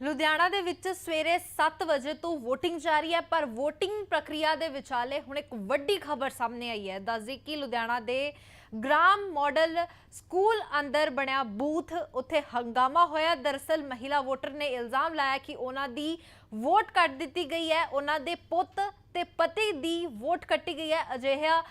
ਲੁਧਿਆਣਾ ਦੇ ਵਿੱਚ ਸਵੇਰੇ 7 ਵਜੇ ਤੋਂ VOTING ਜਾਰੀ ਹੈ, ਪਰ VOTING ਪ੍ਰਕਿਰਿਆ ਦੇ ਵਿਚਾਲੇ ਹੁਣ ਇੱਕ ਵੱਡੀ ਖਬਰ ਸਾਹਮਣੇ ਆਈ ਹੈ। ਦੱਸਦੀ ਕਿ ਲੁਧਿਆਣਾ ਦੇ ਗ੍ਰਾਮ ਮਾਡਲ ਸਕੂਲ ਅੰਦਰ ਬਣਿਆ ਬੂਥ, ਉੱਥੇ ਹੰਗਾਮਾ ਹੋਇਆ। ਦਰਅਸਲ ਮਹਿਲਾ ਵੋਟਰ ਨੇ ਇਲਜ਼ਾਮ ਲਾਇਆ ਕਿ ਉਹਨਾਂ ਦੀ ਵੋਟ ਕੱਟ ਦਿੱਤੀ ਗਈ ਹੈ। ਉਹਨਾਂ ਦੇ ਪੁੱਤ ਤੇ ਪਤੀ ਦੀ ਵੋਟ ਕੱਟੀ ਗਈ ਹੈ। ਅਜਿਹਾ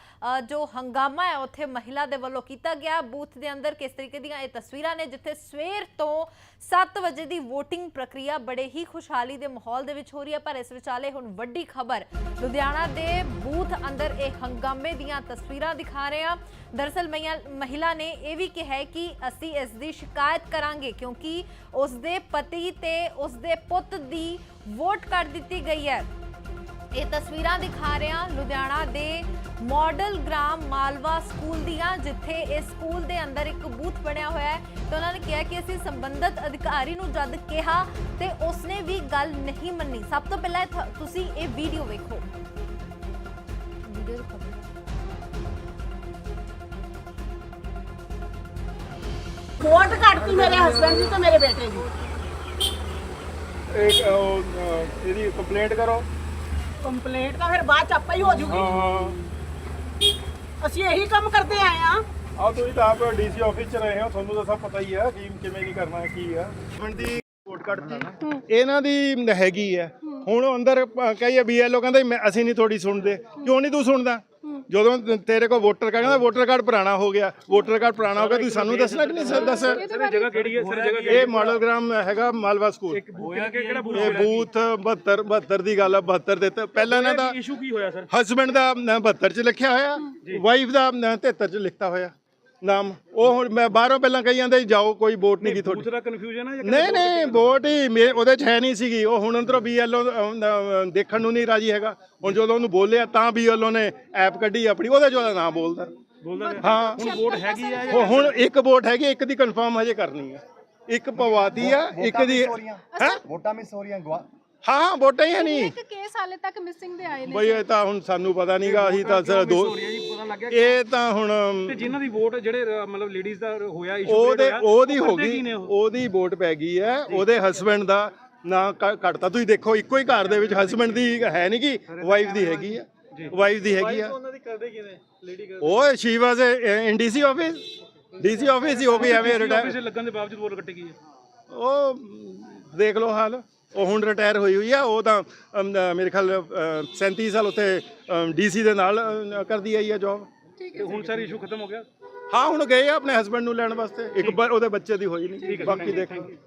ਜੋ ਹੰਗਾਮਾ ਹੈ, ਉੱਥੇ ਮਹਿਲਾ ਦੇ ਵੱਲੋਂ ਕੀਤਾ ਗਿਆ। ਬੂਥ ਦੇ ਅੰਦਰ ਕਿਸ ਤਰੀਕੇ ਦੀਆਂ ਇਹ ਤਸਵੀਰਾਂ ਨੇ, ਜਿੱਥੇ ਸਵੇਰ ਤੋਂ 7 ਵਜੇ ਦੀ VOTING ਪ੍ਰਕਿਰਿਆ ਬੜੇ ਹੀ ਖੁਸ਼ਹਾਲੀ ਦੇ ਮਾਹੌਲ ਦੇ ਵਿੱਚ ਹੋ ਰਹੀ ਹੈ। ਪਰ ਇਸ ਵਿਚਾਲੇ ਹੁਣ ਵੱਡੀ ਖਬਰ, ਲੁਧਿਆਣਾ ਦੇ ਬੂਥ ਅੰਦਰ ਇਹ ਹੰਗਾਮੇ ਦੀਆਂ ਤਸਵੀਰਾਂ ਦਿਖਾ ਰਹੇ ਹਾਂ। ਦਰਅਸਲ ਮਹਿਲਾ- ਮਹਿਲਾ ਨੇ ਇਹ ਵੀ ਕਿਹਾ ਹੈ ਕਿ ਅਸੀਂ ਇਸ ਦੀ ਸ਼ਿਕਾਇਤ ਕਰਾਂਗੇ, ਕਿਉਂਕਿ ਉਸ ਦੇ ਪਤੀ ਤੇ ਉਸ ਦੇ ਪੁੱਤ ਦੀ ਵੋਟ ਕੱਟ ਦਿੱਤੀ ਗਈ ਹੈ। ਇਹ ਤਸਵੀਰਾਂ ਦਿਖਾ ਰਹੇ ਹਾਂ ਲੁਧਿਆਣਾ ਦੇ ਮਾਡਲ ਗ੍ਰਾਮ ਮਾਲਵਾ ਸਕੂਲ ਦੀਆਂ ਜਿੱਥੇ ਇਸ ਸਕੂਲ ਦੇ ਅੰਦਰ ਇੱਕ ਬੂਥ ਬਣਿਆ ਹੋਇਆ ਹੈ ਤੇ ਉਹਨਾਂ ਨੇ ਕਿਹਾ ਕਿ ਅਸੀਂ ਸੰਬੰਧਤ ਅਧਿਕਾਰੀ ਨੂੰ ਜਦ ਕਿਹਾ ਤੇ ਉਸਨੇ ਵੀ ਗੱਲ ਨਹੀਂ ਮੰਨੀ। ਸਭ ਤੋਂ ਪਹਿਲਾਂ ਤੁਸੀਂ ਇਹ ਵੀਡੀਓ ਵੇਖੋ। ਵੀਡੀਓ ਦਿਖਾਓ ਵੋਟ ਕੱਟਤੀ ਮੇਰੇ ਹਸਬੰਡ ਦੀ ਤੇ ਮੇਰੇ ਬੇਟੇ ਦੀ। ਇੱਕ ਉਹ, ਅਹ, ਇਹਦੀ ਕੰਪਲੇਂਟ ਕਰੋ। ਕੰਪਲੇਂਟ ਤਾਂ ਫਿਰ ਬਾਅਦ ਚ ਆਪੇ ਹੀ ਹੋ ਜੂਗੀ। ਹਾਂ। ਅਸੀਂ ਇਹੀ ਕੰਮ ਕਰਦੇ ਆਏ ਆ। ਆ ਤੁਸੀਂ ਤਾਂ ਆਪ ਡੀਸੀ ਆਫਿਸ ਚ ਰਹੇ ਹੋ ਤੁਹਾਨੂੰ ਤਾਂ ਸਭ ਪਤਾ ਹੀ ਹੈ ਕਿ ਕਿਵੇਂ ਨਹੀਂ ਕਰਨਾ ਹੈ ਕੀ ਹੈ ਹਸਬੰਡ ਦੀ ਵੋਟ ਕੱਢਤੀ। ਇਹਨਾਂ ਦੀ ਹੈਗੀ ਹੈ। ਹੁਣ ਉਹ ਅੰਦਰ ਕਹੀਏ ਬੀਐਲਓ ਕਹਿੰਦਾ ਮੈਂ- ਅਸੀਂ ਨਹੀਂ ਥੋੜੀ ਸੁਣਦੇ। ਕਿਉਂ ਨਹੀਂ ਤੂੰ ਸੁਣਦਾ? ਜਦੋਂ ਤੇਰੇ ਕੋਲ ਵੋਟਰ ਕਾਰਡ ਕਹਿੰਦਾ ਵੋਟਰ ਕਾਰਡ ਪੁਰਾਣਾ ਹੋ ਗਿਆ। ਵੋਟਰ ਕਾਰਡ ਪੁਰਾਣਾ ਹੋ ਗਿਆ ਤੂੰ ਸਾਨੂੰ ਦੱਸਣਾ ਕਿ ਨਹੀਂ ਸ- ਦੱਸ ਜਗ੍ਹਾ ਕਿਹੜੀ ਹੈ? ਸਰ ਜਗ੍ਹਾ ਇਹ ਮਾਡਲ ਗ੍ਰਾਮ ਹੈਗਾ ਮਾਲਵਾ ਸਕੂਲ। ਹੋਇਆ ਕਿ ਕਿਹੜਾ ਬੂਥ ਇਹ ਬੂਥ 72 72 ਦੀ ਗੱਲ ਹੈ 72 ਦੇ ਤੇ ਪਹਿਲਾਂ ਇਹਨਾਂ ਦਾ ਇਸ਼ੂ ਕੀ ਹੋਇਆ ਸਰ? ਹਸਬੰਡ ਦਾ ਅ, 72 ਚ ਲਿਖਿਆ ਹੋਇਆ ਵਾਈਫ ਦਾ ਅ, 73 ਚ ਲਿਖਤਾ ਹੋਇਆ। ਨਾਮ ਉਹ ਹੁਣ ਮੈਂ ਬਾਹਰੋਂ ਪਹਿਲਾਂ ਕਹੀ ਜਾਂਦੇ ਸੀ, ਜਾਓ ਕੋਈ ਵੋਟ ਨਹੀਂ ਦੀ ਤੁਹਾਡੀ। ਦਾ ਕਨਫਿਊਜ਼ਨ ਹੈ ਜਾਂ ਨਹੀਂ ਨਹੀਂ ਵੋਟ ਹੀ ਮੇ- ਉਹਦੇ ਚ ਹੈ ਨਹੀਂ ਸੀਗੀ। ਉਹ ਹੁਣ ਅੰਦਰੋਂ ਬੀਐਲਓ ਦੇਖਣ ਨੂੰ ਨਹੀਂ ਰਾਜੀ ਹੈਗਾ। ਹੁਣ ਜਦੋਂ ਉਹਨੂੰ ਬੋਲਿਆ ਤਾਂ ਬੀਐਲਓ ਨੇ ਐਪ ਕੱਢੀ ਆਪਣੀ ਉਹਦੇ ਚ ਉਹਦਾ ਨਾਮ ਬੋਲਦਾ। ਬੋਲਦਾ ਰਿਹਾ। ਹਾਂ। ਹੁਣ ਵੋਟ ਹੈਗੀ ਹੈ ਉਹ ਹੁਣ ਇੱਕ ਵੋਟ ਹੈਗੀ ਇੱਕ ਦੀ ਕਨਫਰਮ ਹਜੇ ਕਰਨੀ ਹੈ ਇੱਕ ਪਵਾਤੀ ਆ ਇੱਕ ਦੀ ਹੈ? ਵੋਟਾਂ ਮਿਸ ਹੋ ਰਹੀਆਂ ਗਵਾ ਹਾਂ ਹਾਂ ਵੋਟਾਂ ਹੀ ਹੈ ਨਹੀਂ। ਇੱਕ ਕੇਸ ਹਾਲੇ ਤੱਕ ਮਿਸਿੰਗ ਦੇ ਆਏ ਨੇ ਬਈ ਇਹ ਤਾਂ ਹੁਣ ਸਾਨੂੰ ਪਤਾ ਨਹੀਂਗਾ ਅਸੀਂ ਤਾਂ ਸਿਰ ਦੋ ਇਹ ਤਾਂ ਹੁਣ ਤੇ ਜਿਨ੍ਹਾਂ ਦੀ ਵੋਟ ਜਿਹੜੇ ਮਤਲਬ ਲੇਡੀਜ਼ ਦਾ ਹੋਇਆ ਇਸ਼ੂ ਉਹਦੇ ਉਹਦੀ ਹੋ ਗਈ ਉਹਦੀ ਵੋਟ ਪੈ ਗਈ ਹੈ ਉਹਦੇ ਹਸਬੰਡ ਦਾ ਨਾਂ ਕੱਟਤਾ ਤੁਸੀਂ ਦੇਖੋ ਇੱਕੋ ਹੀ ਘਰ ਦੇ ਵਿੱਚ ਹਸਬੰਡ ਦੀ ਹੈ ਨਹੀਂ ਕਿ ਵਾਈਫ ਦੀ ਹੈਗੀ ਆ ਵਾਈਫ ਦੀ ਹੈਗੀ ਆ। ਉਹਨਾਂ ਦੀ ਕਰਦੇ ਕਿਵੇਂ ਲੇਡੀ ਉਹ she was in DC office DC office ਹੀ ਹੋ ਗਈ ਐਵੇਂ ਰਿਟਾਇਰ ਲੱਗਣ ਦੇ ਬਾਵਜੂਦ ਵੋਟ ਕੱਟੀ ਗਈ ਹੈ। ਉਹ ਦੇਖ ਲਓ ਹਾਲ। ਉਹ ਹੁਣ ਰਿਟਾਇਰ ਹੋਈ ਹੋਈ ਆ ਉਹ ਤਾਂ ਅਮ, ਅ, ਮੇਰੇ ਖਿਆਲ ਅ, 37 ਸਾਲ ਉੱਥੇ ਡੀਸੀ ਦੇ ਨਾਲ ਅ, ਕਰਦੀ ਆਈ ਆ ਜੌਬ ਤੇ ਹੁਣ ਸਰ ਇਸ਼ੂ ਖਤਮ ਹੋ ਗਿਆ? ਹਾਂ ਹੁਣ ਗਏ ਆ ਆਪਣੇ ਹਸਬੰਡ ਨੂੰ ਲੈਣ ਵਾਸਤੇ। ਇੱਕ ਵਾਰ ਉਹਦੇ ਬੱਚੇ ਦੀ ਹੋਈ ਨਹੀਂ ਬਾਕੀ ਦੇਖਾਂਗੇ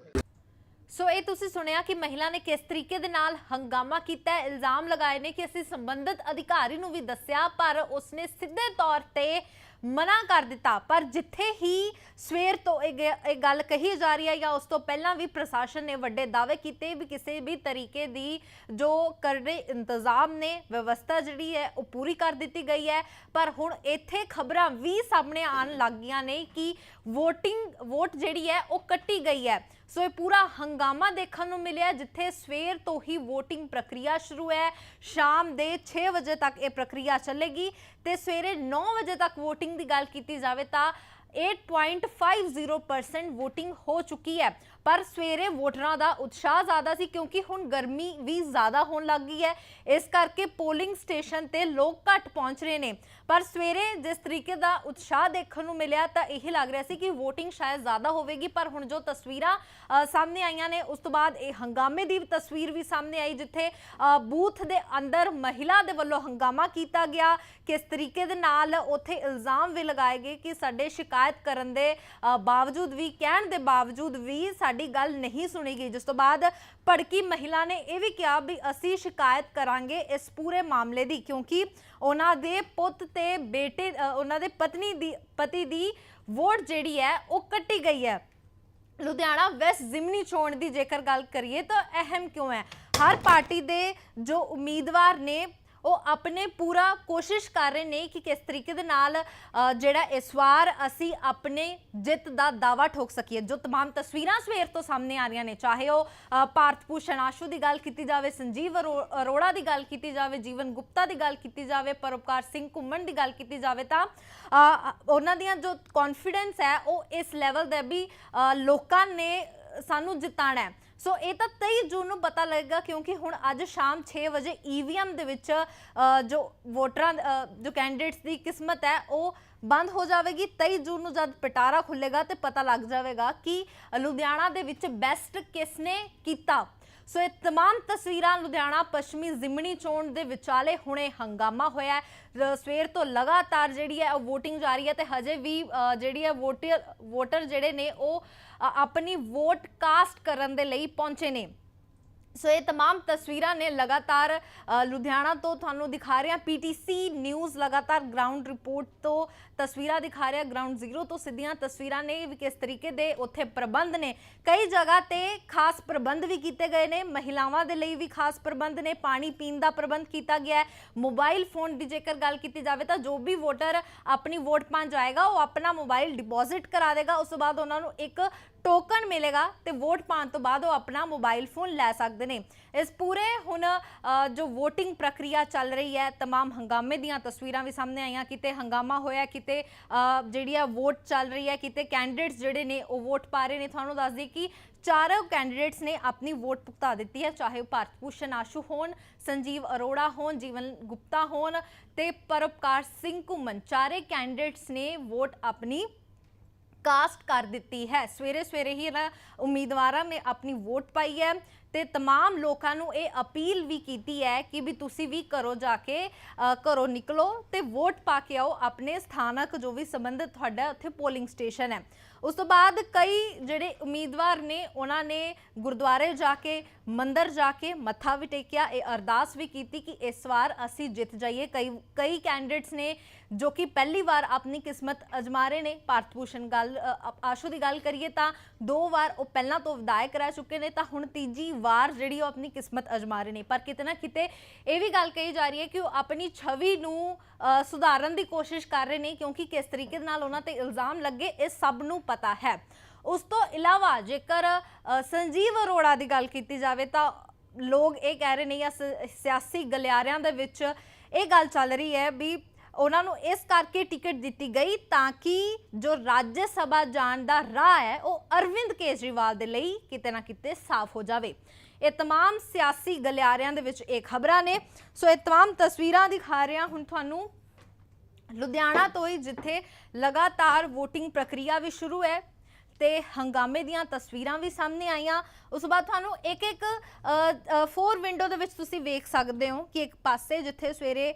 ਸੋ ਇਹ ਤੁਸੀਂ ਸੁਣਿਆ ਕਿ ਮਹਿਲਾ ਨੇ ਕਿਸ ਤਰੀਕੇ ਦੇ ਨਾਲ ਹੰਗਾਮਾ ਕੀਤਾ ਹੈ? ਇਲਜ਼ਾਮ ਲਗਾਏ ਨੇ ਕਿ ਅਸੀਂ ਸੰਬੰਧਿਤ ਅਧਿਕਾਰੀ ਨੂੰ ਵੀ ਦੱਸਿਆ ਪਰ ਉਸਨੇ ਸਿੱਧੇ ਤੌਰ ਤੇ ਮਨਾ ਕਰ ਦਿੱਤਾ। ਪਰ ਜਿੱਥੇ ਹੀ ਸਵੇਰ ਤੋਂ ਇਹ ਗ- ਇਹ ਗੱਲ ਕਹੀ ਜਾ ਰਹੀ ਹੈ ਜਾਂ ਉਸ ਤੋਂ ਪਹਿਲਾਂ ਵੀ ਪ੍ਰਸ਼ਾਸਨ ਨੇ ਵੱਡੇ ਦਾਅਵੇ ਕੀਤੇ ਵੀ ਕਿਸੇ ਵੀ ਤਰੀਕੇ ਦੀ ਜੋ ਕਰਨੇ ਇੰਤਜ਼ਾਮ ਨੇ, ਵਿਵਸਥਾ ਜਿਹੜੀ ਹੈ ਉਹ ਪੂਰੀ ਕਰ ਦਿੱਤੀ ਗਈ ਹੈ। ਪਰ ਹੁਣ ਇੱਥੇ ਖਬਰਾਂ ਵੀ ਸਾਹਮਣੇ ਆਉਣ ਲੱਗ ਗਈਆਂ ਨੇ ਕਿ VOTING ਵੋਟ ਜਿਹੜੀ ਹੈ ਉਹ ਕੱਟੀ ਗਈ ਹੈ। ਸੋ ਇਹ ਪੂਰਾ ਹੰਗਾਮਾ ਦੇਖਣ ਨੂੰ ਮਿਲਿਆ ਜਿੱਥੇ ਸਵੇਰ ਤੋਂ ਹੀ VOTING ਪ੍ਰਕਿਰਿਆ ਸ਼ੁਰੂ ਹੈ। ਸ਼ਾਮ ਦੇ 6 ਵਜੇ ਤੱਕ ਇਹ ਪ੍ਰਕਿਰਿਆ ਚੱਲੇਗੀ ਤੇ ਸਵੇਰੇ 9 ਵਜੇ ਤੱਕ VOTING ਦੀ ਗੱਲ ਕੀਤੀ ਜਾਵੇ ਤਾਂ 8.50% VOTING ਹੋ ਚੁੱਕੀ ਹੈ। ਪਰ ਸਵੇਰੇ ਵੋਟਰਾਂ ਦਾ ਉਤਸ਼ਾਹ ਜ਼ਿਆਦਾ ਸੀ ਕਿਉਂਕਿ ਹੁਣ ਗਰਮੀ ਵੀ ਜ਼ਿਆਦਾ ਹੋਣ ਲੱਗ ਗਈ ਹੈ। ਇਸ ਕਰਕੇ ਪੋਲਿੰਗ ਸਟੇਸ਼ਨ ਤੇ ਲੋਕ ਘੱਟ ਪਹੁੰਚ ਰਹੇ ਨੇ। ਪਰ ਸਵੇਰੇ ਜਿਸ ਤਰੀਕੇ ਦਾ ਉਤਸ਼ਾਹ ਦੇਖਣ ਨੂੰ ਮਿਲਿਆ ਤਾਂ ਇਹ ਲੱਗ ਰਿਹਾ ਸੀ ਕਿ VOTING ਸ਼ਾਇਦ ਜ਼ਿਆਦਾ ਹੋਵੇਗੀ। ਪਰ ਹੁਣ ਜੋ ਤਸਵੀਰਾਂ ਸਾਹਮਣੇ ਆਈਆਂ ਨੇ, ਉਸ ਤੋਂ ਬਾਅਦ ਇਹ ਹੰਗਾਮੇ ਦੀ ਤਸਵੀਰ ਵੀ ਸਾਹਮਣੇ ਆਈ, ਜਿੱਥੇ ਬੂਥ ਦੇ ਅੰਦਰ ਮਹਿਲਾ ਦੇ ਵੱਲੋਂ ਹੰਗਾਮਾ ਕੀਤਾ ਗਿਆ। ਕਿਸ ਤਰੀਕੇ ਦੇ ਨਾਲ ਉੱਥੇ ਇਲਜ਼ਾਮ ਵੀ ਲਗਾਏ ਗਏ ਕਿ ਸਾਡੇ ਸ਼ਿਕਾਇਤ ਕਰਨ ਦੇ ਬਾਵਜੂਦ ਵੀ, ਕਹਿਣ ਦੇ ਬਾਵਜੂਦ ਵੀ ਸਾਡੇ ਗੱਲ ਨਹੀਂ ਸੁਣੀ ਗਈ। ਜਿਸ ਤੋਂ ਬਾਅਦ ਭੜਕੀ ਮਹਿਲਾ ਨੇ ਇਹ ਵੀ ਕਿਹਾ ਵੀ ਅਸੀਂ ਸ਼ਿਕਾਇਤ ਕਰਾਂਗੇ ਇਸ ਪੂਰੇ ਮਾਮਲੇ ਦੀ, ਕਿਉਂਕਿ ਉਹਨਾਂ ਦੇ ਪੁੱਤ ਤੇ ਬੇਟੇ ਉਹਨਾਂ ਦੇ ਪਤਨੀ ਦੀ, ਪਤੀ ਦੀ ਵੋਟ ਜਿਹੜੀ ਹੈ ਉਹ ਕੱਟੀ ਗਈ ਹੈ। ਲੁਧਿਆਣਾ ਵੈਸਟ ਜ਼ਿਮਨੀ ਚੋਣ ਦੀ ਜੇਕਰ ਗੱਲ ਕਰੀਏ ਤਾਂ ਅਹਿਮ ਕਿਉਂ ਹੈ? ਹਰ ਪਾਰਟੀ ਦੇ ਜੋ ਉਮੀਦਵਾਰ ਨੇ ਉਹ ਆਪਣੇ ਪੂਰਾ ਕੋਸ਼ਿਸ਼ ਕਰ ਰਹੇ ਨੇ ਕਿ ਕਿਸ ਤਰੀਕੇ ਦੇ ਨਾਲ ਅ, ਜਿਹੜਾ ਇਸ ਵਾਰ ਅਸੀਂ ਆਪਣੇ ਜਿੱਤ ਦਾ ਦਾਵਾ ਠੋਕ ਸਕੀਏ ਜੋ तमाम ਤਸਵੀਰਾਂ ਸਵੇਰ ਤੋਂ ਸਾਹਮਣੇ ਆ ਰਹੀਆਂ ਨੇ ਚਾਹੇ ਉਹ ਅ, ਭਾਰਤ ਭੂਸ਼ਣ ਆਸ਼ੂ ਦੀ ਗੱਲ ਕੀਤੀ ਜਾਵੇ ਸੰਜੀਵ ਅਰੋ- ਅਰੋੜਾ ਦੀ ਗੱਲ ਕੀਤੀ ਜਾਵੇ ਜੀਵਨ ਗੁਪਤਾ ਦੀ ਗੱਲ ਕੀਤੀ ਜਾਵੇ ਪਰਉਪਕਾਰ ਸਿੰਘ ਘੁੰਮਣ ਦੀ ਗੱਲ ਕੀਤੀ ਜਾਵੇ ਤਾਂ ਅ, ਉਹਨਾਂ ਦੀਆਂ ਜੋ ਕੌਨਫੀਡੈਂਸ ਹੈ ਉਹ ਇਸ ਲੈਵਲ ਦਾ ਵੀ ਅ, ਲੋਕਾਂ ਨੇ ਸਾਨੂੰ ਜਿਤਾਣਾ ਹੈ ਸੋ ਇਹ ਤਾਂ 23 ਜੂਨ ਨੂੰ ਪਤਾ ਲੱਗੇਗਾ ਕਿਉਂਕਿ ਹੁਣ ਅੱਜ ਸ਼ਾਮ 6 ਵਜੇ ਈਵੀਐਮ ਦੇ ਵਿੱਚ ਅ, ਜੋ ਵੋਟਰਾਂ ਅ, ਜੋ ਕੈਂਡੀਡੇਟਸ ਦੀ ਕਿਸਮਤ ਹੈ ਉਹ ਬੰਦ ਹੋ ਜਾਵੇਗੀ 23 ਜੂਨ ਨੂੰ ਜਦ ਪਿਟਾਰਾ ਖੁੱਲੇਗਾ ਤੇ ਪਤਾ ਲੱਗ ਜਾਵੇਗਾ ਕਿ ਲੁਧਿਆਣਾ ਦੇ ਵਿੱਚ ਬੈਸਟ ਕਿਸਨੇ ਕੀਤਾ ਸੋ ਇਹ तमाम ਤਸਵੀਰਾਂ ਲੁਧਿਆਣਾ ਪੱਛਮੀ ਜ਼ਿਮਣੀ ਚੋਣ ਦੇ ਵਿਚਾਲੇ ਹੁਣੇ ਹੰਗਾਮਾ ਹੋਇਆ ਹੈ। ਰ- ਸਵੇਰ ਤੋਂ ਲਗਾਤਾਰ ਜਿਹੜੀ ਹੈ VOTING ਜਾਰੀ ਹੈ ਤੇ ਹਜੇ ਵੀ ਅ, ਜਿਹੜੀ ਹੈ ਵੋਟਰ ਵੋਟਰ ਜਿਹੜੇ ਨੇ ਉਹ ਅ, ਆਪਣੀ ਵੋਟ ਕਾਸਟ ਕਰਨ ਦੇ ਲਈ ਪਹੁੰਚੇ ਨੇ ਸੋ ਇਹ तमाम ਤਸਵੀਰਾਂ ਨੇ ਲਗਾਤਾਰ ਅ, ਲੁਧਿਆਣਾ ਤੋਂ ਤੁਹਾਨੂੰ ਦਿਖਾ ਰਿਹਾ ਪੀਟੀਸੀ ਨਿਊਜ਼ ਲਗਾਤਾਰ ਗਰਾਊਂਡ ਰਿਪੋਰਟ ਤੋਂ ਤਸਵੀਰਾਂ ਦਿਖਾ ਰਿਹਾ ਗਰਾਊਂਡ ਜ਼ੀਰੋ ਤੋਂ ਸਿੱਧੀਆਂ ਤਸਵੀਰਾਂ ਨੇ ਵੀ ਕਿਸ ਤਰੀਕੇ ਦੇ ਉੱਥੇ ਪ੍ਰਬੰਧ ਨੇ ਕਈ ਜਗ੍ਹਾ ਤੇ ਖਾਸ ਪ੍ਰਬੰਧ ਵੀ ਕੀਤੇ ਗਏ ਨੇ ਮਹਿਲਾਵਾਂ ਦੇ ਲਈ ਵੀ ਖਾਸ ਪ੍ਰਬੰਧ ਨੇ ਪਾਣੀ ਪੀਣ ਦਾ ਪ੍ਰਬੰਧ ਕੀਤਾ ਗਿਆ ਹੈ ਮੋਬਾਈਲ ਫੋਨ ਦੀ ਜੇਕਰ ਗੱਲ ਕੀਤੀ ਜਾਵੇ ਤਾਂ ਜੋ ਵੀ ਵੋਟਰ ਆਪਣੀ ਵੋਟ ਪਾਉਣ ਜਾਏਗਾ ਉਹ ਆਪਣਾ ਮੋਬਾਈਲ ਡਿਪੋਜ਼ਿਟ ਕਰਾ ਦੇਗਾ ਉਸ ਤੋਂ ਬਾਅਦ ਉਹਨਾਂ ਨੂੰ ਇੱਕ ਟੋਕਨ ਮਿਲੇਗਾ ਤੇ ਵੋਟ ਪਾਉਣ ਤੋਂ ਬਾਅਦ ਉਹ ਆਪਣਾ ਮੋਬਾਈਲ ਫੋਨ ਲੈ ਸਕਦੇ ਨੇ ਇਸ ਪੂਰੇ ਹੁਣ ਅ, ਜੋ VOTING ਪ੍ਰਕਿਰਿਆ ਚੱਲ ਰਹੀ ਹੈ तमाम ਹੰਗਾਮੇ ਦੀਆਂ ਤਸਵੀਰਾਂ ਵੀ ਸਾਹਮਣੇ ਆਈਆਂ ਕਿਤੇ ਹੰਗਾਮਾ ਹੋਇਆ ਕਿਤੇ ਜਿਹੜੀ ਆ ਵੋਟ ਚੱਲ ਰਹੀ ਹੈ, ਕਿਤੇ ਕੈਂਡੀਡੇਟਸ ਜਿਹੜੇ ਨੇ ਉਹ ਵੋਟ ਪਾ ਰਹੇ ਨੇ। ਤੁਹਾਨੂੰ ਦੱਸ ਦਈਏ ਕਿ ਚਾਰੋਂ ਕੈਂਡੀਡੇਟਸ ਨੇ ਆਪਣੀ ਵੋਟ ਭੁਗਤਾ ਦਿੱਤੀ ਹੈ, ਚਾਹੇ ਉਹ ਭਾਰਤ ਭੂਸ਼ਣ ਆਸ਼ੂ ਹੋਣ, ਸੰਜੀਵ ਅਰੋੜਾ ਹੋਣ, ਜੀਵਨ ਗੁਪਤਾ ਹੋਣ ਤੇ ਪਰਪਕਾਰ ਸਿੰਘ ਘੁੰਮਣ। ਚਾਰੇ ਕੈਂਡੀਡੇਟਸ ਨੇ ਵੋਟ ਆਪਣੀ ਕਾਸਟ ਕਰ ਦਿੱਤੀ ਹੈ ਸਵੇਰੇ ਸਵੇਰੇ ਹੀ ਇਹਨਾਂ ਉਮੀਦਵਾਰਾਂ ਨੇ ਆਪਣੀ ਵੋਟ ਪਾਈ ਹੈ ਤੇ तमाम ਲੋਕਾਂ ਨੂੰ ਇਹ ਅਪੀਲ ਵੀ ਕੀਤੀ ਹੈ ਕਿ ਵੀ ਤੁਸੀਂ ਵੀ ਘਰੋਂ ਜਾ ਕੇ ਅ, ਘਰੋਂ ਨਿਕਲੋ ਤੇ ਵੋਟ ਪਾ ਕੇ ਆਓ ਆਪਣੇ ਸਥਾਨਕ ਜੋ ਵੀ ਸੰਬੰਧਿਤ ਤੁਹਾਡਾ ਉੱਥੇ ਪੋਲਿੰਗ ਸਟੇਸ਼ਨ ਹੈ ਉਸ ਤੋਂ ਬਾਅਦ ਕਈ ਜਿਹੜੇ ਉਮੀਦਵਾਰ ਨੇ, ਉਹਨਾਂ ਨੇ ਗੁਰਦੁਆਰੇ ਜਾ ਕੇ, ਮੰਦਰ ਜਾ ਕੇ ਮੱਥਾ ਵੀ ਟੇਕਿਆ। ਇਹ ਅਰਦਾਸ ਵੀ ਕੀਤੀ ਕਿ ਇਸ ਵਾਰ ਅਸੀਂ ਜਿੱਤ ਜਾਈਏ। ਕਈ ਕਈ ਕੈਂਡੀਡੇਟਸ ਨੇ ਜੋ ਕਿ ਪਹਿਲੀ ਵਾਰ ਆਪਣੀ ਕਿਸਮਤ ਅਜਮਾ ਰਹੇ ਨੇ। ਭਾਰਤ ਭੂਸ਼ਣ ਗੱਲ ਆਸ਼ੂ ਦੀ ਗੱਲ ਕਰੀਏ ਤਾਂ ਦੋ ਵਾਰ ਉਹ ਪਹਿਲਾਂ ਤੋਂ ਵਿਧਾਇਕ ਰਹਿ ਚੁੱਕੇ ਨੇ, ਤਾਂ ਹੁਣ ਤੀਜੀ ਵਾਰ ਜਿਹੜੀ ਉਹ ਆਪਣੀ ਕਿਸਮਤ ਅਜਮਾ ਰਹੇ ਨੇ। ਪਰ ਕਿਤੇ ਨਾ ਕਿਤੇ ਇਹ ਵੀ ਗੱਲ ਕਹੀ ਜਾ ਰਹੀ ਹੈ ਕਿ ਉਹ ਆਪਣੀ ਛਵੀ ਨੂੰ ਸੁਧਾਰਨ ਦੀ ਕੋਸ਼ਿਸ਼ ਕਰ ਰਹੇ ਨੇ, ਕਿਉਂਕਿ ਕਿਸ ਤਰੀਕੇ ਦੇ ਨਾਲ ਉਹਨਾਂ ਤੇ ਇਲਜ਼ਾਮ ਲੱਗੇ, ਇਹ ਸਭ ਨੂੰ ਪਤਾ ਹੈ ਉਸ ਤੋਂ ਇਲਾਵਾ ਜੇਕਰ ਅ, ਸੰਜੀਵ ਅਰੋੜਾ ਦੀ ਗੱਲ ਕੀਤੀ ਜਾਵੇ ਤਾਂ ਲੋਕ ਇਹ ਕਹਿ ਰਹੇ ਨੇ ਜਾਂ ਸ- ਸਿਆਸੀ ਗਲਿਆਰਿਆਂ ਦੇ ਵਿੱਚ ਇਹ ਗੱਲ ਚੱਲ ਰਹੀ ਹੈ ਵੀ ਉਹਨਾਂ ਨੂੰ ਇਸ ਕਰਕੇ ਟਿਕਟ ਦਿੱਤੀ ਗਈ ਤਾਂ ਕਿ ਜੋ ਰਾਜ ਸਭਾ ਜਾਣ ਦਾ ਰਾਹ ਹੈ ਉਹ ਅਰਵਿੰਦ ਕੇਜਰੀਵਾਲ ਦੇ ਲਈ ਕਿਤੇ ਨਾ ਕਿਤੇ ਸਾਫ਼ ਹੋ ਜਾਵੇ ਇਹ तमाम ਸਿਆਸੀ ਗਲਿਆਰਿਆਂ ਦੇ ਵਿੱਚ ਇਹ ਖਬਰਾਂ ਨੇ ਸੋ ਇਹ तमाम ਤਸਵੀਰਾਂ ਦਿਖਾ ਰਿਹਾ ਹੁਣ ਤੁਹਾਨੂੰ ਲੁਧਿਆਣਾ ਤੋਂ ਹੀ ਜਿੱਥੇ ਲਗਾਤਾਰ VOTING ਪ੍ਰਕਿਰਿਆ ਵੀ ਸ਼ੁਰੂ ਹੈ ਤੇ ਹੰਗਾਮੇ ਦੀਆਂ ਤਸਵੀਰਾਂ ਵੀ ਸਾਹਮਣੇ ਆਈਆਂ। ਉਸ ਤੋਂ ਬਾਅਦ ਤੁਹਾਨੂੰ ਇੱਕ ਇੱਕ ਫੋਰ ਵਿੰਡੋ ਦੇ ਵਿੱਚ ਤੁਸੀਂ ਵੇਖ ਸਕਦੇ ਹੋ ਕਿ ਇੱਕ ਪਾਸੇ ਜਿੱਥੇ ਸਵੇਰੇ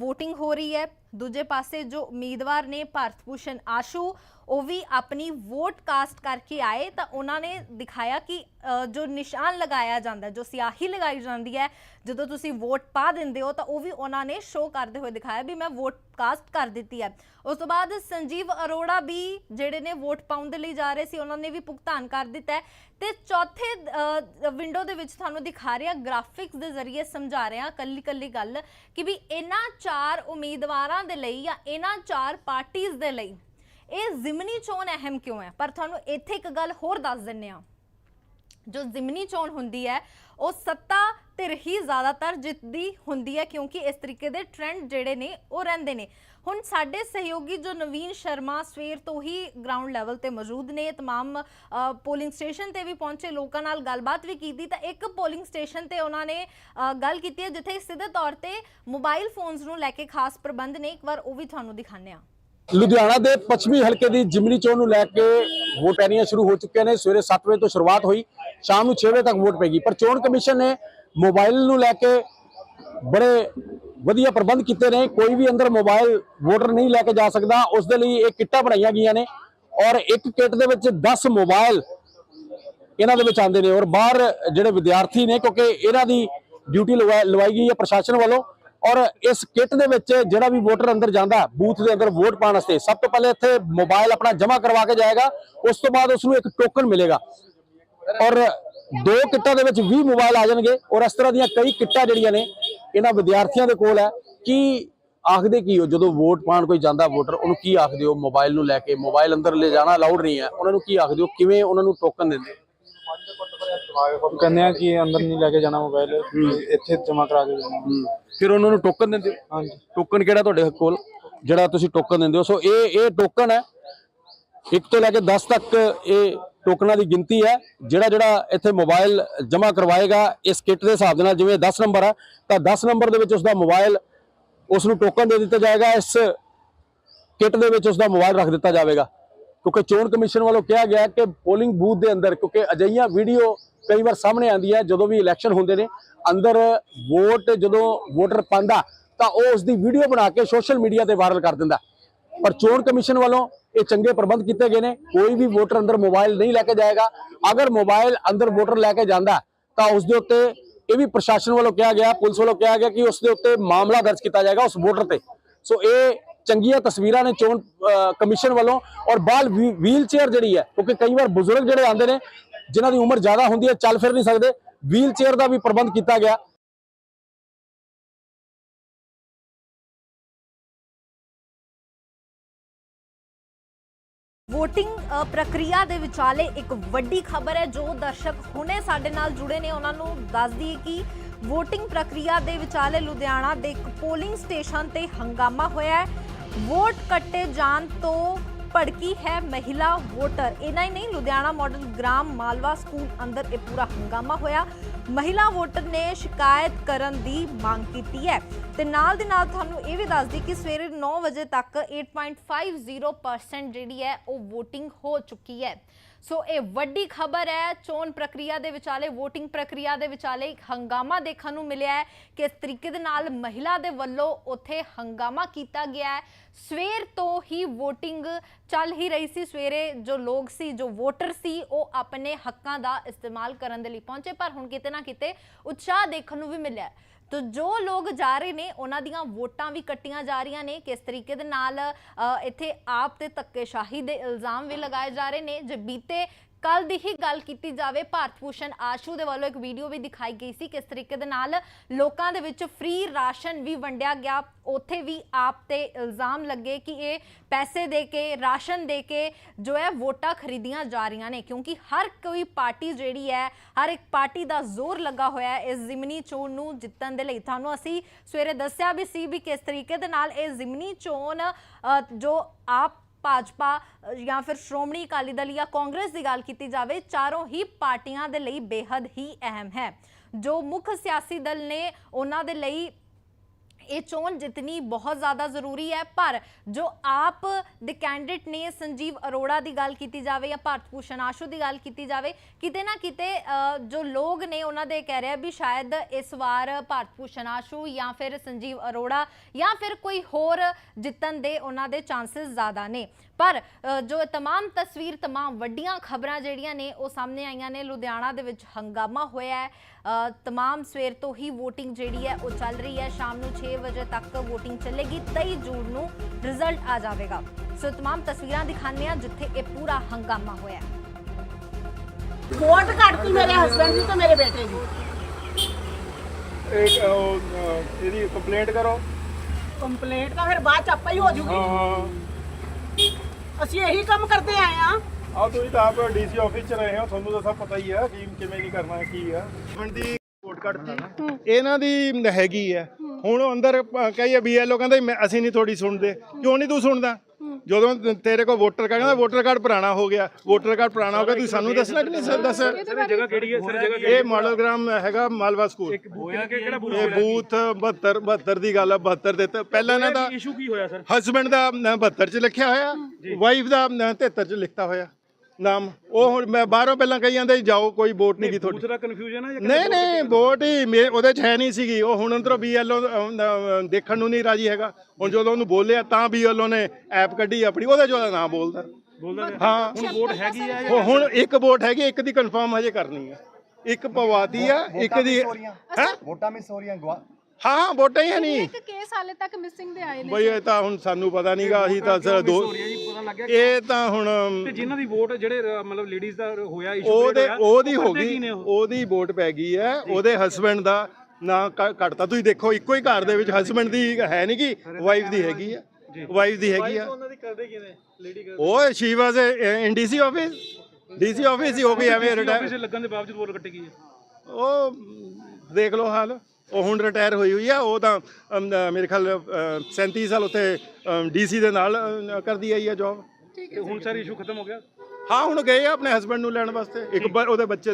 VOTING ਹੋ ਰਹੀ ਹੈ, ਦੂਜੇ ਪਾਸੇ ਜੋ ਉਮੀਦਵਾਰ ਨੇ ਭਾਰਤ ਭੂਸ਼ਣ ਆਸ਼ੂ, ਉਹ ਵੀ ਆਪਣੀ ਵੋਟ ਕਾਸਟ ਕਰਕੇ ਆਏ। ਤਾਂ ਉਹਨਾਂ ਨੇ ਦਿਖਾਇਆ ਕਿ ਜੋ ਨਿਸ਼ਾਨ ਲਗਾਇਆ ਜਾਂਦਾ, ਜੋ ਸਿਆਹੀ ਲਗਾਈ ਜਾਂਦੀ ਹੈ, ਜਦੋਂ ਤੁਸੀਂ ਵੋਟ ਪਾ ਦਿੰਦੇ ਹੋ ਤਾਂ ਉਹ ਵੀ ਉਹਨਾਂ ਨੇ ਸ਼ੋਅ ਕਰਦੇ ਹੋਏ ਦਿਖਾਇਆ ਵੀ ਮੈਂ ਵੋਟ ਕਾਸਟ ਕਰ ਦਿੱਤੀ ਹੈ। ਉਸ ਤੋਂ ਬਾਅਦ ਸੰਜੀਵ ਅਰੋੜਾ ਵੀ ਜਿਹੜੇ ਨੇ ਵੋਟ ਪਾਉਣ ਦੇ ਲਈ ਜਾ ਰਹੇ ਸੀ, ਉਹਨਾਂ ਨੇ ਵੀ ਭੁਗਤਾਨ ਕਰ ਦਿੱਤਾ ਹੈ। ਤੇ ਚੌਥੇ ਵਿੰਡੋ ਦੇ ਵਿੱਚ ਤੁਹਾਨੂੰ ਦਿਖਾ ਰਿਹਾ ਗ੍ਰਾਫਿਕਸ ਦੇ ਜ਼ਰੀਏ ਸਮਝਾ ਰਿਹਾ ਕੱਲੀ ਕੱਲੀ ਗੱਲ, ਕਿ ਵੀ ਇਹਨਾਂ ਚਾਰ ਉਮੀਦਵਾਰਾਂ ਦੇ ਲਈ ਜਾਂ ਇਹਨਾਂ ਚਾਰ ਪਾਰਟੀਆਂ ਦੇ ਲਈ ਇਹ ਜ਼ਿਮਨੀ ਚੋਣ ਅਹਿਮ ਕਿਉਂ ਹੈ? ਪਰ ਤੁਹਾਨੂੰ ਇੱਥੇ ਇੱਕ ਗੱਲ ਹੋਰ ਦੱਸ ਦਿੰਨੇ ਆ ਜੋ ਜ਼ਿਮਨੀ ਚੋਣ ਹੁੰਦੀ ਹੈ ਉਹ ਸੱਤਾ ਧਿਰ ਹੀ ਜ਼ਿਆਦਾਤਰ ਜਿੱਤਦੀ ਹੁੰਦੀ ਹੈ ਕਿਉਂਕਿ ਇਸ ਤਰੀਕੇ ਦੇ ਟ੍ਰੈਂਡ ਜਿਹੜੇ ਨੇ ਉਹ ਰਹਿੰਦੇ ਨੇ ਹੁਣ ਸਾਡੇ ਸਹਿਯੋਗੀ ਜੋ ਨਵੀਨ ਸ਼ਰਮਾ ਸਵੇਰ ਤੋਂ ਹੀ ਗਰਾਊਂਡ ਲੈਵਲ ਤੇ ਮੌਜੂਦ ਨੇ तमाम ਪੋਲਿੰਗ ਸਟੇਸ਼ਨ ਤੇ ਵੀ ਪਹੁੰਚੇ ਲੋਕਾਂ ਨਾਲ ਗੱਲਬਾਤ ਵੀ ਕੀਤੀ ਤਾਂ ਇੱਕ ਪੋਲਿੰਗ ਸਟੇਸ਼ਨ ਤੇ ਉਹਨਾਂ ਨੇ ਅ, ਗੱਲ ਕੀਤੀ ਹੈ ਜਿੱਥੇ ਸਿੱਧੇ ਤੌਰ ਤੇ ਮੋਬਾਈਲ ਫੋਨਸ ਨੂੰ ਲੈ ਕੇ ਖਾਸ ਪ੍ਰਬੰਧ ਨੇ ਇੱਕ ਵਾਰ ਉਹ ਵੀ ਤੁਹਾਨੂੰ ਦਿਖਾਣੇ ਆ ਲੁਧਿਆਣਾ ਦੇ ਪੱਛਮੀ ਹਲਕੇ ਦੀ ਜਿਮਨੀ ਚੋਣ ਨੂੰ ਲੈ ਕੇ ਵੋਟ ਪੈਣੀਆਂ ਸ਼ੁਰੂ ਹੋ ਚੁੱਕੀਆਂ ਨੇ। ਸਵੇਰੇ 7 ਵਜੇ ਤੋਂ ਸ਼ੁਰੂਆਤ ਹੋਈ, ਸ਼ਾਮ ਨੂੰ 6 ਵਜੇ ਤੱਕ ਵੋਟ ਪੈਗੀ ਪਰ ਚੋਣ ਕਮਿਸ਼ਨ ਨੇ ਮੋਬਾਈਲ ਨੂੰ ਲੈ ਕੇ ਬੜੇ ਵਧੀਆ ਪ੍ਰਬੰਧ ਕੀਤੇ ਨੇ। ਕੋਈ ਵੀ ਅੰਦਰ ਮੋਬਾਈਲ ਵੋਟਰ ਨਹੀਂ ਲੈ ਕੇ ਜਾ ਸਕਦਾ। ਉਸ ਦੇ ਲਈ ਇਹ ਕਿੱਟਾਂ ਬਣਾਈਆਂ ਗਈਆਂ ਨੇ ਔਰ ਇੱਕ ਕਿੱਟ ਦੇ ਵਿੱਚ 10 ਮੋਬਾਈਲ ਇਹਨਾਂ ਦੇ ਵਿੱਚ ਆਉਂਦੇ ਨੇ ਔਰ ਬਾਹਰ ਜਿਹੜੇ ਵਿਦਿਆਰਥੀ ਨੇ, ਕਿਉਂਕਿ ਇਹਨਾਂ ਦੀ ਡਿਊਟੀ ਲਵਾ- ਲਵਾਈ ਗਈ ਹੈ ਪ੍ਰਸ਼ਾਸਨ ਵੱਲੋਂ। ਔਰ ਇਸ ਕਿੱਟ ਦੇ ਵਿੱਚ ਜਿਹੜਾ ਵੀ ਵੋਟਰ ਅੰਦਰ ਜਾਂਦਾ ਬੂਥ ਦੇ ਅੰਦਰ ਵੋਟ ਪਾਉਣ ਵਾਸਤੇ, ਸਭ ਤੋਂ ਪਹਿਲੇ ਇੱਥੇ ਮੋਬਾਈਲ ਆਪਣਾ ਜਮ੍ਹਾਂ ਕਰਵਾ ਕੇ ਜਾਏਗਾ, ਉਸ ਤੋਂ ਬਾਅਦ ਉਸ ਨੂੰ ਇੱਕ ਟੋਕਨ ਮਿਲੇਗਾ। ਔਰ ਦੋ ਕਿੱਟਾਂ ਦੇ ਵਿੱਚ 20 ਮੋਬਾਈਲ ਆ ਜਾਣਗੇ, ਔਰ ਇਸ ਤਰ੍ਹਾਂ ਦੀਆਂ ਕਈ ਕਿੱਟਾਂ ਜਿਹੜੀਆਂ ਨੇ, ਇਹਨਾਂ ਵਿਦਿਆਰਥੀਆਂ ਦੇ ਕੋਲ ਹੈ, ਕਿ ਆਖਦੇ ਕੀ ਹੋ ਜਦੋਂ ਵੋਟ ਪਾਉਣ ਕੋਈ ਜਾਂਦਾ ਵੋਟਰ, ਉਹਨੂੰ ਕੀ ਆਖਦੇ ਹੋ ਮੋਬਾਈਲ ਨੂੰ ਲੈ ਕੇ, ਮੋਬਾਈਲ ਅੰਦਰ ਲੈ ਜਾਣਾ ਅਲਾਉਡ ਨਹੀਂ ਹੈ, ਉਹਨਾਂ ਨੂੰ ਕੀ ਆਖਦੇ ਹੋ, ਕਿਵੇਂ ਉਹਨਾਂ ਨੂੰ ਟੋਕਨ ਦਿੰਦੇ? ਕਹਿੰਦੇ ਆ ਕਿ ਅੰਦਰ ਨਹੀਂ ਲੈ ਕੇ ਜਾਣਾ ਮੋਬਾਈਲ ਇੱਥੇ ਜਮਾ ਕਰਾ ਕੇ ਜਾਣਾ। ਫਿਰ ਉਹਨਾਂ ਨੂੰ ਟੋਕਨ ਦਿੰਦੇ ਹੋ? ਹਾਂਜੀ। ਟੋਕਨ ਕਿਹੜਾ ਤੁਹਾਡੇ ਕੋਲ? ਜਿਹੜਾ ਤੁਸੀਂ ਟੋਕਨ ਦਿੰਦੇ ਹੋ। ਸੋ ਇਹ ਇਹ ਟੋਕਨ ਹੈ। 1 ਤੋਂ ਲੈ ਕੇ 10 ਤੱਕ ਇਹ ਟੋਕਨਾਂ ਦੀ ਗਿਣਤੀ ਹੈ। ਜਿਹੜਾ ਜਿਹੜਾ ਇੱਥੇ ਮੋਬਾਈਲ ਜਮ੍ਹਾਂ ਕਰਵਾਏਗਾ ਇਸ ਕਿੱਟ ਦੇ ਹਿਸਾਬ ਦੇ ਨਾਲ ਜਿਵੇਂ 10 ਨੰਬਰ ਹੈ ਤਾਂ 10 ਨੰਬਰ ਦੇ ਵਿੱਚ ਉਸ ਦਾ ਮੋਬਾਈਲ ਉਸ ਨੂੰ ਟੋਕਨ ਦੇ ਦਿੱਤਾ ਜਾਏਗਾ। ਇਸ ਕਿੱਟ ਦੇ ਵਿੱਚ ਉਸ ਦਾ ਮੋਬਾਈਲ ਰੱਖ ਦਿੱਤਾ ਜਾਵੇਗਾ। ਕਿਉਂਕਿ ਚੋਣ ਕਮਿਸ਼ਨ ਵੱਲੋਂ ਕਿਹਾ ਗਿਆ ਕਿ ਪੋਲਿੰਗ ਬੂਥ ਦੇ ਅੰਦਰ, ਕਿਉਂਕਿ ਅਜਈਆਂ ਵੀਡੀਓ ਕਈ ਵਾਰ ਸਾਹਮਣੇ ਆਉਂਦੀਆਂ ਜਦੋਂ ਵੀ ਇਲੈਕਸ਼ਨ ਹੁੰਦੇ ਨੇ, ਅੰਦਰ ਵੋਟ ਜਦੋਂ ਵੋਟਰ ਪਾਉਂਦਾ, ਤਾਂ ਉਹ ਉਸ ਦੀ ਵੀਡੀਓ ਬਣਾ ਕੇ ਸੋਸ਼ਲ ਮੀਡੀਆ ਤੇ ਵਾਇਰਲ ਕਰ ਦਿੰਦਾ। ਪਰ ਚੋਣ ਕਮਿਸ਼ਨ ਵੱਲੋਂ ਇਹ ਚੰਗੇ ਪ੍ਰਬੰਧ ਕੀਤੇ ਗਏ ਨੇ, ਕੋਈ ਵੀ ਵੋਟਰ ਅੰਦਰ ਮੋਬਾਈਲ ਨਹੀਂ ਲੈ ਕੇ ਜਾਏਗਾ। ਅਗਰ ਮੋਬਾਈਲ ਅੰਦਰ ਵੋਟਰ ਲੈ ਕੇ ਜਾਂਦਾ, ਤਾਂ ਉਸ ਦੇ ਉੱਤੇ ਇਹ ਵੀ ਪ੍ਰਸ਼ਾਸਨ ਵੱਲੋਂ ਕਿਹਾ ਗਿਆ, ਪੁਲਿਸ ਵੱਲੋਂ ਕਿਹਾ ਗਿਆ ਕਿ ਉਸ ਦੇ ਉੱਤੇ ਮਾਮਲਾ ਦਰਜ ਕੀਤਾ ਜਾਏਗਾ ਉਸ ਵੋਟਰ ਤੇ। ਸੋ ਇਹ ਚੰਗੀਆਂ ਤਸਵੀਰਾਂ ਨੇ ਚੋਣ ਕਮਿਸ਼ਨ ਵੱਲੋਂ ਔਰ ਬਾਲ ਵੀਲ ਚੇਅਰ ਜਿਹੜੀ ਹੈ, ਕਿਉਂਕਿ ਕਈ ਵਾਰ ਬਜ਼ੁਰਗ ਜਿਹੜੇ ਆਉਂਦੇ ਨੇ, ਜਿਨ੍ਹਾਂ ਦੀ ਉਮਰ ਜ਼ਿਆਦਾ ਹੁੰਦੀ ਹੈ, ਚੱਲ ਫਿਰ ਨਹੀਂ ਸਕਦੇ ਵੀਲ ਚੇਅਰ ਦਾ ਵੀ ਪ੍ਰਬੰਧ ਕੀਤਾ ਗਿਆ। VOTING ਪ੍ਰਕਿਰਿਆ ਦੇ ਵਿਚਾਲੇ ਇੱਕ ਵੱਡੀ ਖਬਰ ਹੈ, ਜੋ ਦਰਸ਼ਕ ਹੁਣੇ ਸਾਡੇ ਨਾਲ ਜੁੜੇ ਨੇ। ਉਹਨਾਂ ਨੂੰ ਦੱਸ ਦਈਏ ਕਿ VOTING ਪ੍ਰਕਿਰਿਆ ਦੇ ਵਿਚਾਲੇ ਲੁਧਿਆਣਾ ਦੇ ਇੱਕ ਪੋਲਿੰਗ ਸਟੇਸ਼ਨ ਤੇ ਹੰਗਾਮਾ ਹੋਇਆ ਹੈ। ਵੋਟ ਕੱਟੇ ਜਾਣ ਤੋਂ ਭੜਕੀ ਹੈ ਮਹਿਲਾ ਵੋਟਰ। ਇਹਨਾਂ ਹੀ ਨਹੀਂ, ਲੁਧਿਆਣਾ ਮਾਡਲ ਗ੍ਰਾਮ ਮਾਲਵਾ ਸਕੂਲ ਅੰਦਰ ਇਹ ਪੂਰਾ ਹੰਗਾਮਾ ਹੋਇਆ। ਮਹਿਲਾ ਵੋਟਰ ਨੇ ਸ਼ਿਕਾਇਤ ਕਰਨ ਦੀ ਮੰਗ ਕੀਤੀ ਹੈ। ਤੇ ਨਾਲ ਦੀ ਨਾਲ ਤੁਹਾਨੂੰ ਇਹ ਵੀ ਦੱਸ ਦਈ ਕਿ ਸਵੇਰੇ 9 ਵਜੇ ਤੱਕ 8.50% ਜਿਹੜੀ ਹੈ ਉਹ VOTING ਹੋ ਚੁੱਕੀ ਹੈ। ਸੋ ਇਹ ਵੱਡੀ ਖਬਰ ਹੈ, ਚੋਣ ਪ੍ਰਕਿਰਿਆ ਦੇ ਵਿਚਾਲੇ, VOTING ਪ੍ਰਕਿਰਿਆ ਦੇ ਵਿਚਾਲੇ ਇੱਕ ਹੰਗਾਮਾ ਦੇਖਣ ਨੂੰ ਮਿਲਿਆ ਹੈ ਕਿ ਤਰੀਕੇ ਦੇ ਨਾਲ ਮਹਿਲਾ ਦੇ ਵੱਲੋਂ ਉੱਥੇ ਹੰਗਾਮਾ ਕੀਤਾ ਗਿਆ ਹੈ। ਸਵੇਰ ਤੋਂ ਹੀ VOTING ਚੱਲ ਹੀ ਰਹੀ ਸੀ। ਸਵੇਰੇ ਜੋ ਲੋਕ ਸੀ, ਜੋ ਵੋਟਰ ਸੀ, ਉਹ ਆਪਣੇ ਹੱਕਾਂ ਦਾ ਇਸਤੇਮਾਲ ਕਰਨ ਦੇ ਲਈ ਪਹੁੰਚੇ, ਪਰ ਹੁਣ ਕਿਤੇ ਨਾ ਕਿਤੇ ਉਤਸ਼ਾਹ ਦੇਖਣ ਨੂੰ ਵੀ ਮਿਲਿਆ ਤੋ ਜੋ ਲੋਕ ਜਾ ਰਹੇ ਨੇ, ਉਹਨਾਂ ਦੀਆਂ ਵੋਟਾਂ ਵੀ ਕੱਟੀਆਂ ਜਾ ਰਹੀਆਂ ਨੇ। ਕਿਸ ਤਰੀਕੇ ਦੇ ਨਾਲ ਇੱਥੇ ਆਪ ਤੇ ਧੱਕੇਸ਼ਾਹੀ ਦੇ ਇਲਜ਼ਾਮ ਵੀ ਲਗਾਏ ਜਾ ਰਹੇ ਨੇ। ਜੇ ਬੀਤੇ ਕੱਲ ਦੀ ਹੀ ਗੱਲ ਕੀਤੀ ਜਾਵੇ, ਭਾਰਤ ਭੂਸ਼ਣ ਆਸ਼ੂ ਦੇ ਵੱਲੋਂ ਇੱਕ ਵੀਡੀਓ ਵੀ ਦਿਖਾਈ ਗਈ ਸੀ ਕਿਸ ਤਰੀਕੇ ਦੇ ਨਾਲ ਲੋਕਾਂ ਦੇ ਵਿੱਚ ਫ੍ਰੀ ਰਾਸ਼ਨ ਵੀ ਵੰਡਿਆ ਗਿਆ। ਉੱਥੇ ਵੀ ਆਪ ਤੇ ਇਲਜ਼ਾਮ ਲੱਗੇ ਕਿ ਇਹ ਪੈਸੇ ਦੇ ਕੇ, ਰਾਸ਼ਨ ਦੇ ਕੇ ਜੋ ਹੈ, ਵੋਟਾਂ ਖਰੀਦੀਆਂ ਜਾ ਰਹੀਆਂ ਨੇ। ਕਿਉਂਕਿ ਹਰ ਕੋਈ ਪਾਰਟੀ ਜਿਹੜੀ ਹੈ, ਹਰ ਇੱਕ ਪਾਰਟੀ ਦਾ ਜ਼ੋਰ ਲੱਗਾ ਹੋਇਆ ਹੈ ਇਸ ਜ਼ਿਮਨੀ ਚੋਣ ਨੂੰ ਜਿੱਤਣ ਦੇ ਲਈ। ਤੁਹਾਨੂੰ ਅਸੀਂ ਸਵੇਰੇ ਦੱਸਿਆ ਵੀ ਸੀ ਵੀ ਕਿਸ ਤਰੀਕੇ ਦੇ ਨਾਲ ਇਹ ਜ਼ਿਮਨੀ ਚੋਣ ਜੋ ਆਪ ਭਾਜਪਾ ਜਾਂ ਫਿਰ ਸ਼੍ਰੋਮਣੀ ਅਕਾਲੀ ਦਲ ਜਾਂ ਕਾਂਗਰਸ ਦੀ ਗੱਲ ਕੀਤੀ ਜਾਵੇ, ਚਾਰੋਂ ਹੀ ਪਾਰਟੀਆਂ ਦੇ ਲਈ ਬੇਹੱਦ ਹੀ ਅਹਿਮ ਹੈ। ਜੋ ਮੁੱਖ ਸਿਆਸੀ ਦਲ ਨੇ ਉਹਨਾਂ ਦੇ ਲਈ ਇਹ ਚੋਣ ਜਿੱਤਣੀ ਬਹੁਤ ਜ਼ਿਆਦਾ ਜ਼ਰੂਰੀ ਹੈ ਪਰ ਜੋ ਆਪ ਦੇ ਕੈਂਡੀਡੇਟ ਨੇ ਸੰਜੀਵ ਅਰੋੜਾ ਦੀ ਗੱਲ ਕੀਤੀ ਜਾਵੇ ਜਾਂ ਭਾਰਤ ਭੂਸ਼ਣ ਆਸ਼ੂ ਦੀ ਗੱਲ ਕੀਤੀ ਜਾਵੇ ਕਿਤੇ ਨਾ ਕਿਤੇ ਅ, ਜੋ ਲੋਕ ਨੇ ਉਹਨਾਂ ਦੇ ਕਹਿ ਰਿਹਾ ਵੀ ਸ਼ਾਇਦ ਇਸ ਵਾਰ ਭਾਰਤ ਭੂਸ਼ਣ ਆਸ਼ੂ ਜਾਂ ਫਿਰ ਸੰਜੀਵ ਅਰੋੜਾ ਜਾਂ ਫਿਰ ਕੋਈ ਹੋਰ ਜਿੱਤਣ ਦੇ ਉਹਨਾਂ ਦੇ ਚਾਂਸਸ ਜ਼ਿਆਦਾ ਨੇ ਪਰ ਅ, ਜੋ ਇਹ तमाम ਤਸਵੀਰ तमाम ਵੱਡੀਆਂ ਖਬਰਾਂ ਜਿਹੜੀਆਂ ਨੇ ਉਹ ਸਾਹਮਣੇ ਆਈਆਂ ਨੇ ਲੁਧਿਆਣਾ ਦੇ ਵਿੱਚ ਹੰਗਾਮਾ ਹੋਇਆ ਹੈ ਅ, तमाम ਸਵੇਰ ਤੋਂ ਹੀ VOTING ਜਿਹੜੀ ਹੈ ਉਹ ਚੱਲ ਰਹੀ ਹੈ ਸ਼ਾਮ ਨੂੰ 6 ਵਜੇ ਤੱਕ VOTING ਚੱਲੇਗੀ 23 ਜੂਨ ਨੂੰ ਰਿਜ਼ਲਟ ਆ ਜਾਵੇਗਾ ਸੋ तमाम ਤਸਵੀਰਾਂ ਦਿਖਾਉਂਦੇ ਹਾਂ ਜਿੱਥੇ ਇਹ ਪੂਰਾ ਹੰਗਾਮਾ ਹੋਇਆ ਹੈ ਵੋਟ ਕੱਟਤੀ ਮੇਰੇ ਹਸਬੰਡ ਦੀ ਤੇ ਮੇਰੇ ਬੇਟੇ ਦੀ ਇੱਕ ਉਹ, ਅਹ, ਇਹਦੀ ਕੰਪਲੇਂਟ ਕਰੋ ਕੰਪਲੇਂਟ ਤਾਂ ਫਿਰ ਬਾਅਦ ਚ ਆਪੇ ਹੀ ਹੋ ਜੂਗੀ ਹਾਂ ਹਾਂ ਅਸੀਂ ਇਹੀ ਕੰਮ ਕਰਦੇ ਆਏ ਆ ਆ ਤੁਸੀਂ ਤਾਂ ਆਪ ਡੀਸੀ ਆਫਿਸ ਚ ਰਹੇ ਹੋ ਤੁਹਾਨੂੰ ਤਾਂ ਸਭ ਪਤਾ ਹੀ ਹੈ ਕਿ ਕਿਵੇਂ ਨਹੀਂ ਕਰਨਾ ਕੀ ਆ। ਦੀ ਵੋਟ ਕੱਢਤੀ। ਇਹਨਾਂ ਦੀ ਹੈਗੀ ਹੈ ਹੁਣ ਉਹ ਅੰਦਰ ਕਹੀਏ ਬੀਐਲਓ ਕਹਿੰਦਾ ਮੈਂ- ਅਸੀਂ ਨਹੀਂ ਤੁਹਾਡੀ ਸੁਣਦੇ। ਕਿਉਂ ਨਹੀਂ ਤੂੰ ਸੁਣਦਾ? ਜਦੋਂ ਤੇਰੇ ਕੋਲ ਵੋਟਰ ਕਾਰਡ ਕਹਿੰਦਾ ਵੋਟਰ ਕਾਰਡ ਪੁਰਾਣਾ ਹੋ ਗਿਆ। ਵੋਟਰ ਕਾਰਡ ਪੁਰਾਣਾ ਹੋ ਗਿਆ ਤੁਸੀਂ ਸਾਨੂੰ ਦੱਸਣਾ ਕਿ ਨਹੀਂ ਸਰ ਦੱਸ। ਇਹ ਜਗ੍ਹਾ ਕਿਹੜੀ ਹੈ? ਸਰ ਜਗ੍ਹਾ ਇਹ ਮਾਡਲ ਗ੍ਰਾਮ ਹੈਗਾ ਮਾਲਵਾ ਸਕੂਲ। ਹੋਇਆ ਕਿ ਕਿਹੜਾ ਇਹ ਬੂਥ 72 72 ਦੀ ਗੱਲ ਹੈ 72 ਦੇ ਤੇ ਪਹਿਲਾਂ ਇਹਨਾਂ ਦਾ ਇਸ਼ੂ ਕੀ ਹੋਇਆ ਸਰ? ਹਸਬੰਡ ਦਾ ਅ, 72 ਚ ਲਿਖਿਆ ਹੋਇਆ ਵਾਈਫ ਦਾ ਅ, 73 ਚ ਲਿਖਤਾ ਹੋਇਆ। ਨਾਮ ਉਹ ਹੁਣ ਮੈਂ ਬਾਹਰੋਂ ਪਹਿਲਾਂ ਕਹੀ ਜਾਂਦੇ ਸੀ, ਜਾਓ ਕੋਈ ਵੋਟ ਨਹੀਂ ਗੀ ਤੁਹਾਡੀ। ਦੂਸਰਾ ਕਨਫਿਊਜ਼ਨ ਹੈ ਜਾਂ ਨਹੀਂ ਨਹੀਂ ਵੋਟ ਹੀ ਮੇ- ਉਹਦੇ ਚ ਹੈ ਨਹੀਂ ਸੀਗੀ। ਉਹ ਹੁਣ ਅੰਦਰੋਂ ਬੀਐਲਓ ਦੇਖਣ ਨੂੰ ਨਹੀਂ ਰਾਜੀ ਹੈਗਾ। ਹੁਣ ਜਦੋਂ ਉਹਨੂੰ ਬੋਲਿਆ ਤਾਂ ਬੀਐਲਓ ਨੇ ਐਪ ਕੱਢੀ ਆਪਣੀ ਉਹਦੇ ਚ ਉਹਦਾ ਨਾਮ ਬੋਲਦਾ। ਬੋਲਦਾ ਹਾਂ। ਹੁਣ ਵੋਟ ਹੈਗੀ ਆ ਉਹ ਹੁਣ ਇੱਕ ਵੋਟ ਹੈਗੀ ਇੱਕ ਦੀ ਕਨਫਰਮ ਹਜੇ ਕਰਨੀ ਹੈ ਇੱਕ ਪਵਾਤੀ ਆ ਇੱਕ ਦੀ ਹੈ ਵੋਟਾਂ ਮਿਸ ਹੋ ਰਹੀਆਂ ਗਵਾ ਹਾਂ ਹਾਂ ਵੋਟਾਂ ਹੀ ਹੈ ਨਹੀਂ। ਇੱਕ ਕੇਸ ਹਾਲੇ ਤੱਕ ਮਿਸਿੰਗ ਦੇ ਆਏ ਨੇ ਬਈ ਇਹ ਤਾਂ ਹੁਣ ਸਾਨੂੰ ਪਤਾ ਨਹੀਂਗਾ ਅਸੀਂ ਤਾਂ ਸਿਰ ਦੋ ਇਹ ਤਾਂ ਹੁਣ ਤੇ ਜਿਨ੍ਹਾਂ ਦੀ ਵੋਟ ਜਿਹੜੇ ਮਤਲਬ ਲੇਡੀਜ਼ ਦਾ ਹੋਇਆ ਇਸ਼ੂ ਉਹਦੇ ਉਹਦੀ ਹੋ ਗਈ ਉਹਦੀ ਵੋਟ ਪੈ ਗਈ ਹੈ ਉਹਦੇ ਹਸਬੰਡ ਦਾ ਨਾਂ ਕੱਟਤਾ। ਤੁਸੀਂ ਦੇਖੋ ਇੱਕੋ ਹੀ ਘਰ ਦੇ ਵਿੱਚ ਹਸਬੰਡ ਦੀ ਹੈ ਨਹੀਂ ਕਿ ਵਾਈਫ ਦੀ ਹੈਗੀ ਆ ਵਾਈਫ ਦੀ ਹੈਗੀ ਆ ਉਹਨਾਂ ਦੀ ਕਰਦੇ ਕਿਵੇਂ? ਲੇਡੀ ਉਹ she was in DC office DC office ਹੀ ਹੋ ਗਈ ਐਵੇਂ ਆਫਿਸ ਰਿਟਾਇਰ ਲੱਗਣ ਦੇ ਬਾਵਜੂਦ ਵੋਟ ਕੱਟੀ ਗਈ ਹੈ। ਉਹ ਦੇਖ ਲਓ ਹਾਲ। ਉਹ ਹੁਣ ਰਿਟਾਇਰ ਹੋਈ ਹੋਈ ਆ ਉਹ ਤਾਂ ਅਮ, ਅ, ਮੇਰੇ ਖਿਆਲ ਅ, 37 ਸਾਲ ਉੱਥੇ ਡੀਸੀ ਦੇ ਨਾਲ ਅ, ਕਰਦੀ ਆਈ ਆ ਜੌਬ ਤੇ ਹੁਣ ਸਰ ਇਸ਼ੂ ਖਤਮ ਹੋ ਗਿਆ? ਹਾਂ ਹੁਣ ਗਏ ਆ ਆਪਣੇ ਹਸਬੰਡ ਨੂੰ ਲੈਣ ਵਾਸਤੇ। ਇੱਕ ਬ- ਉਹਦੇ ਬੱਚੇ ਦੀ